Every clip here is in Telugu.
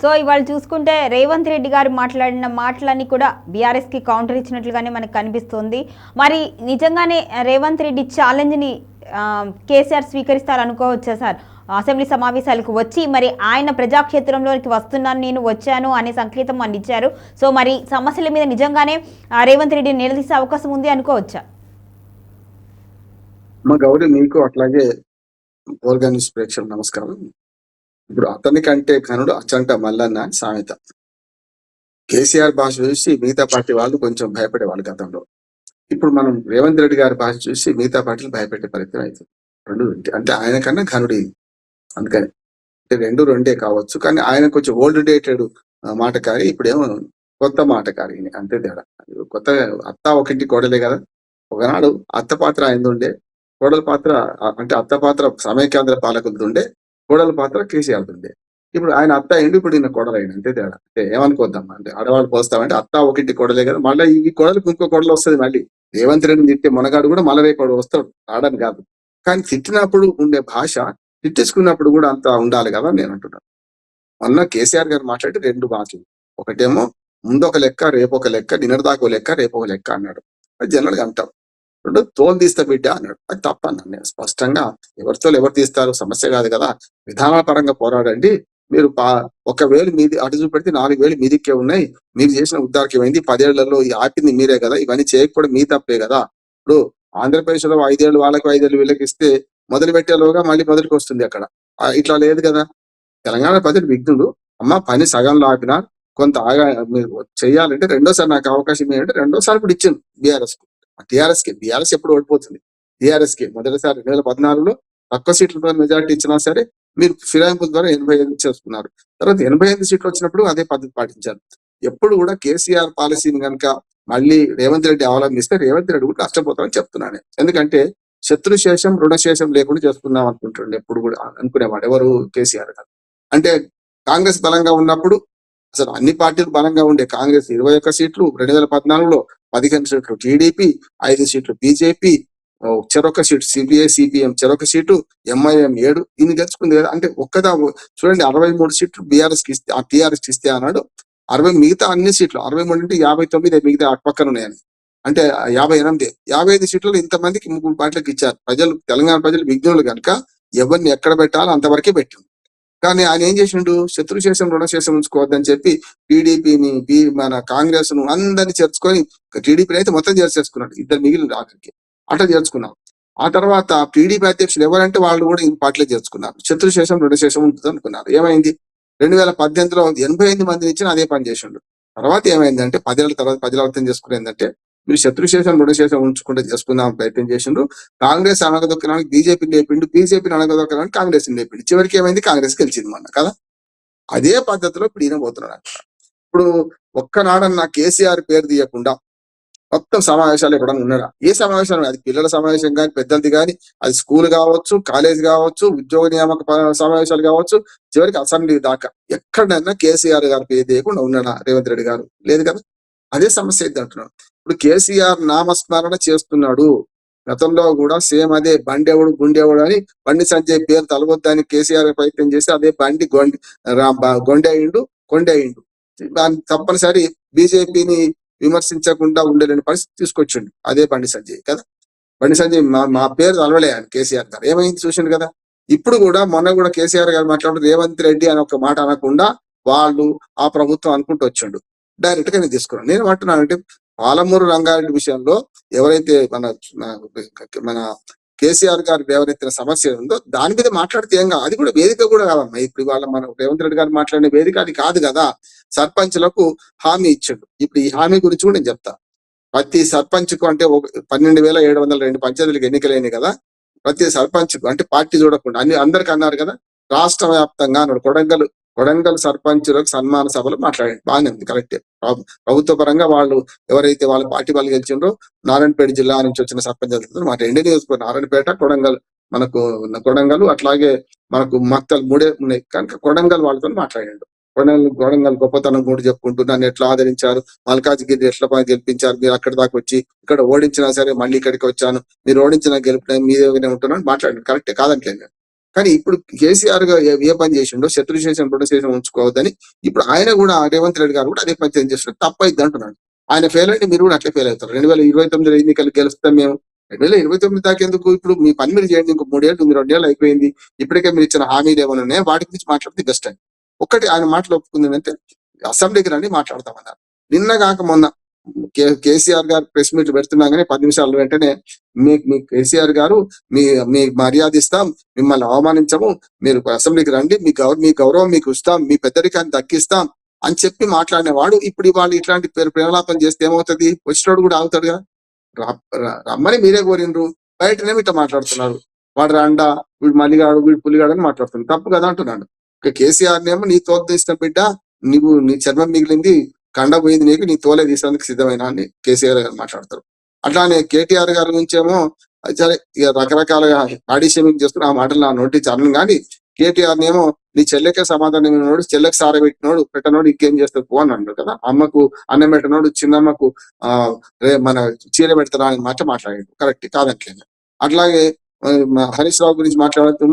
సో ఇవాళ చూసుకుంటే రేవంత్ రెడ్డి గారు మాట్లాడిన మాటలన్నీ కూడా బీఆర్ఎస్కి కౌంటర్ ఇచ్చినట్లుగానే మనకు కనిపిస్తుంది. మరి నిజంగానే రేవంత్ రెడ్డి ఛాలెంజ్ని కేసీఆర్ స్వీకరిస్తారనుకోవచ్చా సార్? అసెంబ్లీ సమావేశాలకు వచ్చి మరి ఆయన ప్రజాక్షేత్రంలోకి వస్తున్నాను నేను వచ్చాను అనే సంకేతం అని ఇచ్చారు. సో మరి సమస్యల మీద నిజంగానే రేవంత్ రెడ్డిని నిలదీసే అవకాశం ఉంది అనుకోవచ్చా? మా గౌరీ మీకు అట్లాగే ఓర్గానిస్ ప్రేక్షకులు నమస్కారం. ఇప్పుడు అతని కంటే కనుడు అచ్చంట మల్లన్న అని సామెత. కేసీఆర్ భాష చూసి మిగతా పార్టీ వాళ్ళు కొంచెం భయపడేవాళ్ళు గతంలో. ఇప్పుడు మనం రేవంత్ రెడ్డి గారి భాష చూసి మిగతా పార్టీలు భయపెట్టే పరిస్థితి అవుతుంది రెండు అంటే ఆయన కన్నా ఘనుడి. ఇది అందుకని. అంటే రెండు రెండే కావచ్చు. కానీ ఆయన కొంచెం ఓల్డ్ డేటెడ్ మాటకారి. ఇప్పుడేమో కొత్త మాటకారి. అంతే తేడా. కొత్త అత్త ఒకటి కోడలే కదా. ఒకనాడు అత్త పాత్ర ఆయనది ఉండే. కోడల పాత్ర అంటే అత్త పాత్ర సమైక్యాంధ్ర పాలకులది ఉండే. కోడల పాత్ర కేసీఆర్ ఉండే ఇప్పుడు ఆయన అత్త ఎండిపడిన ఇప్పుడు ఈయన కోడలు అయింది అంతే తేడా. అంటే ఏమనుకోద్దాం అంటే ఆడవాళ్ళు పోస్తామంటే అత్త ఒకటి కోడలే కదా మళ్ళీ ఈ కోడలకు ఇంకో కోడలు వస్తుంది మళ్ళీ. రేవంత్ రెడ్డిని తిట్టే మొనగాడు కూడా మళ్ళీ రేపు వస్తాడు రావడానికి కాదు. కానీ తిట్టినప్పుడు ఉండే భాష తిట్టించుకున్నప్పుడు కూడా అంత ఉండాలి కదా నేను అంటున్నాను మొన్న కేసీఆర్ గారు మాట్లాడి రెండు మాటలు. ఒకటేమో ముందు ఒక లెక్క రేపు ఒక లెక్క నిన్నటిదాకా ఒక లెక్క రేపు ఒక లెక్క అన్నాడు. అది జనరల్గా అంటాం. రెండు తోలు తీస్తా బిడ్డ అన్నాడు. అది తప్ప నన్ను నేను స్పష్టంగా ఎవరితో ఎవరు తీస్తారు? సమస్య కాదు కదా. విధానపరంగా పోరాడండి. మీరు పా- మీది అటు చూపెడితే నాలుగు వేలు మీదికే ఉన్నాయి. మీరు చేసిన ఉద్దారకం అయింది పదేళ్ళలో ఈ ఆపింది మీరే కదా. ఇవన్నీ చేయకపోవడం మీ తప్పే కదా. ఇప్పుడు ఆంధ్రప్రదేశ్లో ఐదేళ్ళు వాళ్ళకి ఐదేళ్ళు వీళ్ళకి ఇస్తే మొదలు పెట్టేలోగా మళ్ళీ మొదటికి వస్తుంది అక్కడ. ఇట్లా లేదు కదా. తెలంగాణ ప్రజలు విఘ్నుడు అమ్మ పని సగంలో ఆపినా కొంత ఆగా మీరు చేయాలంటే రెండోసారి నాకు అవకాశం ఏంటంటే రెండోసారి ఇప్పుడు ఇచ్చింది బీఆర్ఎస్కు టీఆర్ఎస్కి బీఆర్ఎస్ ఎప్పుడు ఓడిపోతుంది? టీఆర్ఎస్కి మొదటిసారి రెండు వేల పద్నాలుగులో తక్కువ సీట్లతో మెజార్టీ ఇచ్చినా సరే మీరు ఫిరాయింపుల ద్వారా ఎనభై ఐదు చేసుకున్నారు తర్వాత ఎనభై ఐదు సీట్లు వచ్చినప్పుడు అదే పద్ధతి పాటించారు. ఎప్పుడు కూడా కేసీఆర్ పాలసీని కనుక మళ్ళీ రేవంత్ రెడ్డి అవలంబిస్తే రేవంత్ రెడ్డి కూడా నష్టపోతామని చెప్తున్నాను. ఎందుకంటే శత్రుశేషం రుణశేషం లేకుండా చేసుకుందాం అనుకుంటుండే ఎప్పుడు కూడా అనుకునేవాడు ఎవరు? కేసీఆర్ గారు. అంటే కాంగ్రెస్ బలంగా ఉన్నప్పుడు అసలు అన్ని పార్టీలు బలంగా ఉండే కాంగ్రెస్ ఇరవై ఒక్క సీట్లు రెండు వేల పద్నాలుగులో పదిహేను సీట్లు టీడీపీ ఐదు సీట్లు బీజేపీ చెరొక సీటు సిబిఐ సిపిఎం చెరొక సీటు ఎంఐఎం ఏడు. ఇన్ని గెలుచుకుంది కదా. అంటే ఒక్కదా చూడండి అరవై మూడు సీట్లు బీఆర్ఎస్కి ఇస్తే ఆ టీఆర్ఎస్కి ఇస్తే అన్నాడు. అరవై మిగతా అన్ని సీట్లు అరవై మూడు అంటే యాభై తొమ్మిది మిగతా అటుపక్కన ఉన్నాయని. అంటే యాభై ఎనిమిది. యాభై ఐదు సీట్లలో ఇంతమందికి ముగ్గురు పార్టీలకు ఇచ్చారు. ప్రజలు తెలంగాణ ప్రజలు విజ్ఞులు కనుక ఎవరిని ఎక్కడ పెట్టాలో అంతవరకే పెట్టింది. కానీ ఆయన ఏం చేసిండు? శత్రుశేషం రుణశేషం ఉంచుకోవద్దని చెప్పి టీడీపీని బి మన కాంగ్రెస్ను అందరినీ చేర్చుకొని టీడీపీని అయితే మొత్తం చేర్చేసుకున్నాడు. ఇద్దరు మిగిలిన ఆఖరికి అట్లా చేర్చుకున్నాం. ఆ తర్వాత టీడీపీ అధ్యక్షులు ఎవరంటే వాళ్ళు కూడా ఈ పార్టీలో చేర్చుకున్నారు. శత్రుశేషం రుణశేషం ఉంటుంది అనుకున్నారు. ఏమైంది? రెండు వేల పద్దెనిమిదిలో ఎనభై ఎనిమిది మందిని ఇచ్చిన అదే పని చేసిండు. తర్వాత ఏమైందంటే పదేళ్ళ తర్వాత ప్రజలు అర్థం చేసుకునేందంటే మీరు శత్రుశేషం రుణశేషం ఉంచుకుంటే చేసుకుందాం ప్రయత్నం చేసిండ్రు. కాంగ్రెస్ అనగదొక్కడానికి బీజేపీ లేపిండు. బీజేపీని అనగదొక్కడానికి కాంగ్రెస్ లేపిండు. చివరికి ఏమైంది? కాంగ్రెస్ గెలిచింది మొన్న కదా? అదే పద్ధతిలో ఇప్పుడు ఈయన పోతున్నాడు ఇప్పుడు ఒక్కనాడన్న కేసీఆర్ పేరు తీయకుండా మొత్తం సమావేశాలు ఎక్కడన్నా ఉన్నాడా ఏ సమావేశం అది పిల్లల సమావేశం కానీ పెద్దలది కానీ అది స్కూల్ కావచ్చు కాలేజ్ కావచ్చు ఉద్యోగ నియామక సమావేశాలు కావచ్చు. చివరికి అసెంబ్లీ దాకా ఎక్కడైనా కేసీఆర్ గారి పేరు తీయకుండా ఉన్నాడా రేవంత్ రెడ్డి గారు? లేదు కదా? అదే సమస్య ఇది అంటున్నాడు. ఇప్పుడు కేసీఆర్ నామస్మరణ చేస్తున్నాడు. గతంలో కూడా సేమ్ అదే బండెవడు గుండెవడు అని బండి సంజయ్ పేరు తలవద్దని కేసీఆర్ ప్రయత్నం చేసి అదే బండి గొండి రా- బ- గొండె అయిండు కొండె అయిండు దాన్ని తప్పనిసరి బీజేపీని విమర్శించకుండా ఉండలేని పరిస్థితి తీసుకొచ్చిండు అదే బండి సంజయ్ కదా. బండి సంజయ్ మా మా పేరు తలవలే ఆయన కేసీఆర్ గారు. ఏమైంది చూసిండు కదా? ఇప్పుడు కూడా మొన్న కూడా కేసీఆర్ గారు మాట్లాడుతూ రేవంత్ రెడ్డి అని ఒక మాట అనకుండా వాళ్ళు ఆ ప్రభుత్వం అనుకుంటూ వచ్చిండు. డైరెక్ట్గా నేను తీసుకున్నాను. నేను అంటున్నానంటే పాలమూరు రంగారెడ్డి విషయంలో ఎవరైతే మన మన కేసీఆర్ గారు ఎవరైతే సమస్య ఉందో దాని మీద మాట్లాడితే ఏం కాదు. అది కూడా వేదిక కూడా కాదమ్మా. ఇప్పుడు వాళ్ళ మన రేవంత్ రెడ్డి గారు మాట్లాడిన వేదిక అది కాదు కదా. సర్పంచ్లకు హామీ ఇచ్చిండు. ఇప్పుడు ఈ హామీ గురించి కూడా నేను చెప్తా. ప్రతి సర్పంచ్కు అంటే ఒక పన్నెండు వేల ఏడు వందల రెండు పంచాయతీలకు ఎన్నికలైనాయి కదా. ప్రతి సర్పంచ్కు అంటే పార్టీ చూడకుండా అన్ని అందరికి అన్నారు కదా. రాష్ట్ర వ్యాప్తంగా అన్నాడు కొడంగల్ కొడంగల్ సర్పంచులకు సన్మాన సభలు మాట్లాడండి బాగానే ఉంది కరెక్టే ప్రభుత్వ పరంగా వాళ్ళు ఎవరైతే వాళ్ళ పార్టీ వాళ్ళు గెలిచిండ్రో నారాయణపేట జిల్లా నుంచి వచ్చిన సర్పంచ్ మా రెండే నియోజకవర్గం నారాయణపేట కొడంగల్ మనకు కొడంగల్ అట్లాగే మనకు మక్తలు మూడే ఉన్నాయి. కనుక కొడంగల్ వాళ్ళతో మాట్లాడండు. కొడంగల్ కొడంగల్ గొప్పతనం కూడా చెప్పుకుంటూ నన్ను ఎట్లా ఆదరించారు? మల్కాజ్గిరి ఎట్లా పని గెలిపించారు? మీరు అక్కడి దాకా వచ్చి ఇక్కడ ఓడించినా సరే మళ్ళీ ఇక్కడికి వచ్చాను. మీరు ఓడించిన గెలిపిన మీ ఉంటున్నాను మాట్లాడండి. కరెక్టే కాదంటే నేను. కానీ ఇప్పుడు కేసీఆర్గా ఏ- పని చేసిండో శత్రు చేసిన రెండు చేసిన ఉంచుకోవద్దని ఇప్పుడు ఆయన కూడా రేవంత్ రెడ్డి గారు కూడా అదే పని చేస్తున్నారు. తప్పైద్ది అంటున్నాడు. ఆయన ఫెయిల్ అయితే మీరు కూడా అట్లే ఫెయిల్ అవుతారు. రెండు వేల ఇరవై తొమ్మిది ఎన్నికలు గెలుస్తాం మేము? రెండు వేల ఇరవై తొమ్మిది దాకా ఎందుకు? ఇప్పుడు మీ పని మీరు చేయండి ఇంకో మూడేళ్ళు మీరు రెండేళ్ళు అయిపోయింది. ఇప్పటికే మీరు ఇచ్చిన హామీలు ఏమైనా ఉన్నాయో వాటి గురించి మాట్లాడితే బెస్ట్ అని. ఒక్కటి ఆయన మాటలు ఒప్పుకుంది అంటే అసెంబ్లీకి రండి మాట్లాడతామన్నారు. నిన్న కాక మొన్న కేసీఆర్ గారు ప్రెస్ మీట్ పెడుతున్నాగానే పది నిమిషాలు వెంటనే మీకు మీ కేసీఆర్ గారు మీ మీ మర్యాద ఇస్తాం మిమ్మల్ని అవమానించము మీరు అసెంబ్లీకి రండి మీ గౌరవ మీ గౌరవం మీకు ఇస్తాం మీ పెద్దరికాన్ని దక్కిస్తాం అని చెప్పి మాట్లాడినవాడు ఇప్పుడు వాళ్ళు ఇట్లాంటి పేరు ప్రేమలాపం చేస్తే ఏమవుతుంది? వచ్చినోడు కూడా ఆగుతాడు కదా? రమ్మని మీరే కోరిండ్రు. బయటనే ఇట్లా మాట్లాడుతున్నారు. వాడు రండా వీడు మల్లిగాడు వీడు పులిగాడు అని మాట్లాడుతున్నాడు తప్పు కదా అంటున్నాడు. ఇక కేసీఆర్ నేమో నీ తోలు ఇష్టం బిడ్డ నువ్వు నీ చర్మం మిగిలింది కండ పోయింది నీకు నీ తోలే తీసేందుకు సిద్ధమైన అని కేసీఆర్ గారు మాట్లాడతారు. అట్లానే కేటీఆర్ గారి నుంచేమో సరే ఇక రకరకాలుగా బాడీ షేమింగ్ చేస్తున్న ఆ మాటలు నా నోటి చరణం కానీ కేటీఆర్ నేమో నీ చెల్లెకే సమాధానం ఇవ్వనోడు చెల్లెకి సార పెట్టినోడు పెట్టనోడు ఇంకేం చేస్తావు పో అని అన్నాడు కదా. అమ్మకు అన్నం పెట్టినోడు చిన్నమ్మకు ఆ రే మన చీర పెడతారా అని మాట మాట్లాడాడు. కరెక్ట్ కాదట్లేదు. అట్లాగే హరీష్ రావు గురించి మాట్లాడుతూ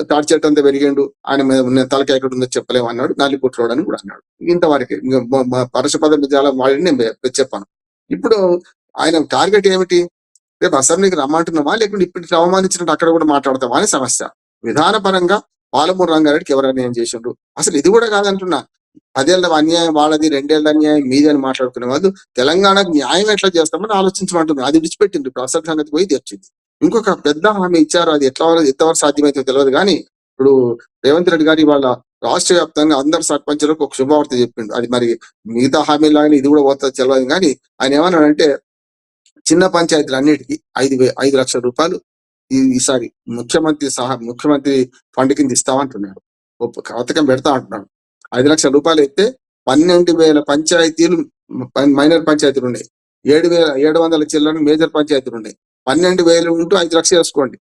తాడి అంతా పెరిగిండు ఆయన మీద ఉన్న ఎక్కడ ఉందో చెప్పలేము అన్నాడు నల్లి కుట్రోడు అని కూడా అన్నాడు. ఇంతవరకు వారికి మ- విద్యాల వాళ్ళని వాడిని నేను చెప్పాను. ఇప్పుడు ఆయన టార్గెట్ ఏమిటి? రేపు అసెంబ్లీకి రమ్మంటున్నామా? లేకుంటే ఇప్పుడు అవమానించినట్టు అక్కడ కూడా మాట్లాడతామా అని సమస్య. విధానపరంగా పాలమూరు రంగారెడ్డికి ఎవరైనా అన్యాయం చేసిండ్రు? అసలు ఇది కూడా కాదంటున్నా. పదేళ్ళ అన్యాయం వాళ్ళది రెండేళ్ళ అన్యాయం మీది అని మాట్లాడుకునే వాళ్ళు తెలంగాణకు న్యాయం ఎట్లా చేస్తామని ఆలోచించమంటున్నారు. అది విడిచిపెట్టింది ఇప్పుడు అసలు సంగతి పోయి తెచ్చింది. ఇంకొక పెద్ద హామీ ఇచ్చారు. అది ఎట్లా ఎంతవరకు సాధ్యమైతే తెలియదు కానీ ఇప్పుడు రేవంత్ రెడ్డి గారి వాళ్ళ రాష్ట్ర వ్యాప్తంగా అందరు సర్పంచులకు ఒక శుభవార్త చెప్పిండు. అది మరి మిగతా హామీలాగానే ఇది కూడా పోతుంది తెలియదు కానీ ఆయన ఏమన్నాడంటే చిన్న పంచాయతీలు అన్నిటికీ ఐదు ఐదు లక్షల రూపాయలు ఈ- ఈసారి ముఖ్యమంత్రి సహా ముఖ్యమంత్రి ఫండ్ కింద ఇస్తామంటున్నాడు. పథకం పెడతా అంటున్నాడు. ఐదు లక్షల రూపాయలు అయితే పన్నెండు వేల పంచాయతీలు మైనర్ పంచాయతీలు ఉన్నాయి. ఏడు వేల ఏడు వందల చిల్లర మేజర్ పంచాయతీలు ఉన్నాయి. పన్నెండు వేలు ఉంటూ ఐదు లక్షలు వేసుకోండి.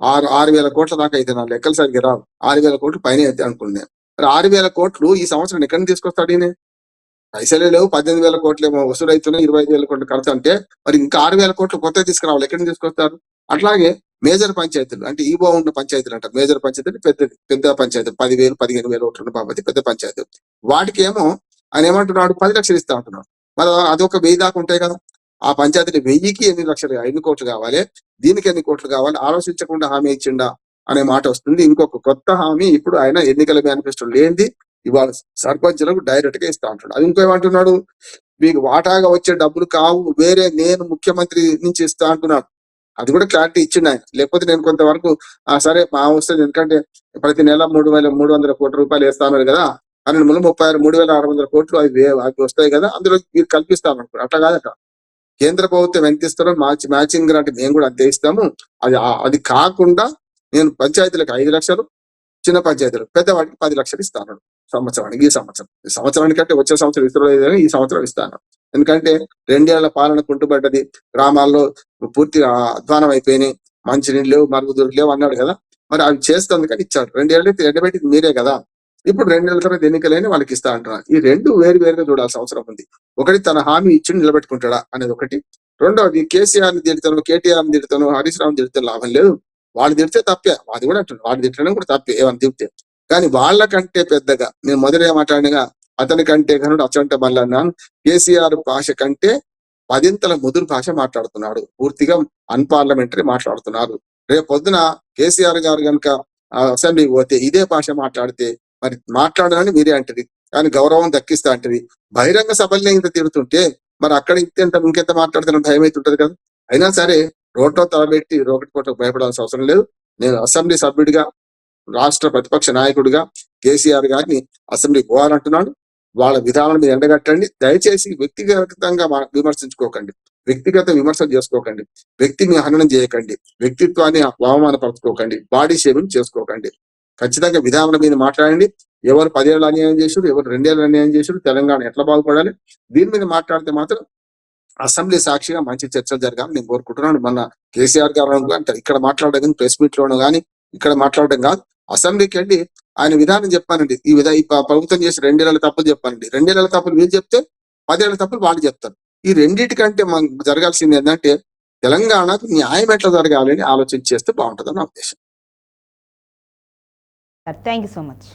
ఆరు ఆరు వేల కోట్ల దాకా అయితే నా లెక్కలు సరిగ్గా రావు. ఆరు వేల కోట్లు పైన అయితే అనుకున్నాను మరి ఆరు వేల కోట్లు ఈ సంవత్సరం ఎక్కడి నుంచి తీసుకొస్తాడు ఈయన? పైసలే లేవు పద్దెనిమిది వేల కోట్లు ఏమో వసూలు అవుతున్నాయి ఇరవై ఐదు వేల కోట్లు ఖర్చు అంటే మరి ఇంకా ఆరు వేల కోట్లు కొత్త తీసుకురావాలి ఎక్కడి నుంచి తీసుకొస్తారు? అట్లాగే మేజర్ పంచాయతీలు అంటే ఈ బాగున్న పంచాయతీలు అంటారు. మేజర్ పంచాయతీలు పెద్ద పెద్ద పంచాయతీలు. పదివేలు పదిహేను వేలు ఒకటి బాబతి పెద్ద పంచాయతీ. వాటికి ఏమో ఆయన ఏమంటున్నాడు? పది లక్షలు ఇస్తా అంటున్నాడు. మరి అదొక వెయ్యి దాకా ఉంటాయి కదా. ఆ పంచాయతీ వెయ్యికి ఎన్ని లక్షలు ఎన్ని కోట్లు కావాలి. దీనికి ఎన్ని కోట్లు కావాలి? ఆలోచించకుండా హామీ ఇచ్చిండా అనే మాట వస్తుంది. ఇంకొక కొత్త హామీ ఇప్పుడు ఆయన ఎన్నికల మేనిఫెస్టో లేనిది ఇవాళ సర్పంచులకు డైరెక్ట్గా ఇస్తా ఉంటాడు అది ఇంకో ఏమంటున్నాడు? మీకు వాటాగా వచ్చే డబ్బులు కావు వేరే నేను ముఖ్యమంత్రి నుంచి ఇస్తా అంటున్నాడు. అది కూడా క్లారిటీ ఇచ్చిండు ఆయన. లేకపోతే నేను కొంతవరకు ఆ సరే మా వస్తుంది. ఎందుకంటే ప్రతి నెల మూడు వేల మూడు వందల కోట్ల రూపాయలు వేస్తాను కదా. పన్నెండు వందల ముప్పై ఆరు మూడు వేల ఆరు వందల కోట్లు అవి అవి వస్తాయి కదా. అందులో మీరు కల్పిస్తాను అనుకో అట్లా కాదట కేంద్ర ప్రభుత్వం ఎంత ఇస్తారో మ్యాచ్ మ్యాచింగ్ అంటే మేము కూడా అంతే ఇస్తాము. అది అది కాకుండా నేను పంచాయతీలకు ఐదు లక్షలు చిన్న పంచాయతీలకు పెద్దవాడికి పది లక్షలు ఇస్తాను. సంవత్సరానికి ఈ సంవత్సరం. ఈ సంవత్సరానికి అంటే వచ్చే సంవత్సరం ఇస్తలేదు ఈ సంవత్సరం ఇస్తాను. ఎందుకంటే రెండేళ్ళ పాలన కుంటుపడ్డది. గ్రామాల్లో పూర్తిగా అధ్వానం అయిపోయినాయి. మంచినీళ్ళు లేవు మరుగుదూరు లేవు అన్నాడు కదా. మరి అవి చేస్తుంది ఇచ్చాడు రెండేళ్ళు అయితే మీరే కదా. ఇప్పుడు రెండేళ్ళ తర్వాత ఎన్నికలైనా వాళ్ళకి ఇస్తా అంటున్నారు. ఈ రెండు వేరు వేరుగా చూడాల్సిన అవసరం ఉంది. ఒకటి తన హామీ ఇచ్చి నిలబెట్టుకుంటాడా అనేది ఒకటి. రెండవది కేసీఆర్ని తిడతాను కేటీఆర్ని తిడతాను హరీష్ రావు తిడితే లాభం లేదు. వాళ్ళు తిడితే తప్పే. అది కూడా అంటున్నారు. వాళ్ళు తిట్టడం కూడా తప్పే. ఏమని తిప్పితే కానీ వాళ్ళకంటే పెద్దగా నేను మొదట మాట్లాడినగా అతని కంటే కనుడు అచ్చంట మల్లన్న కేసీఆర్ భాష కంటే పదింతల ముదురు భాష మాట్లాడుతున్నాడు. పూర్తిగా అన్పార్లమెంటరీ మాట్లాడుతున్నారు. రేపు పొద్దున కేసీఆర్ గారు కనుక అసెంబ్లీకి పోతే ఇదే భాష మాట్లాడితే మరి మాట్లాడాలని మీరే అంటది. కానీ గౌరవం దక్కిస్తా అంటది. బహిరంగ సభల్ని ఇంత తిరుగుతుంటే మరి అక్కడ ఇంకెంత ఇంకెంత మాట్లాడుతున్న భయం అయితే ఉంటుంది కదా. అయినా సరే రోడ్లో తలబెట్టి రోడ్డు కోట భయపడాల్సిన అవసరం లేదు. నేను అసెంబ్లీ సభ్యుడిగా రాష్ట్ర ప్రతిపక్ష నాయకుడిగా కేసీఆర్ గారిని అసెంబ్లీకి పోవాలంటున్నాను. వాళ్ళ విధానం మీద ఎండగట్టండి. దయచేసి వ్యక్తిగతంగా విమర్శించుకోకండి. వ్యక్తిగత విమర్శలు చేసుకోకండి. వ్యక్తిని హననం చేయకండి. వ్యక్తిత్వాన్ని అవమానపరచుకోకండి. బాడీ షేవింగ్ చేసుకోకండి. ఖచ్చితంగా విధానం మీద మాట్లాడండి. ఎవరు పదేళ్ళు అన్యాయం చేశారు ఎవరు రెండేళ్ళు అన్యాయం చేశారు తెలంగాణ ఎట్లా బాగుపడాలి? దీని మీద మాట్లాడితే మాత్రం అసెంబ్లీ సాక్షిగా మంచి చర్చలు జరగాలని నేను కోరుకుంటున్నాను. మన కేసీఆర్ గారు అంటే ఇక్కడ మాట్లాడడం కానీ ప్రెస్ మీట్ లోను కానీ ఇక్కడ మాట్లాడడం కాదు. అసెంబ్లీకి వెళ్ళి ఆయన విధానం చెప్పానండి. ఈ విధా ఈ ప్రభుత్వం చేసి రెండేళ్ళ తప్పులు చెప్పానండి. రెండేళ్ళ తప్పులు వీళ్ళు చెప్తే పదేళ్ళ తప్పులు వాళ్ళు చెప్తారు. ఈ రెండింటికంటే మనం జరగాల్సింది ఏంటంటే తెలంగాణకు న్యాయం ఎట్లా జరగాలని ఆలోచన చేస్తే బాగుంటుంది నా ఉద్దేశం. Thank you so much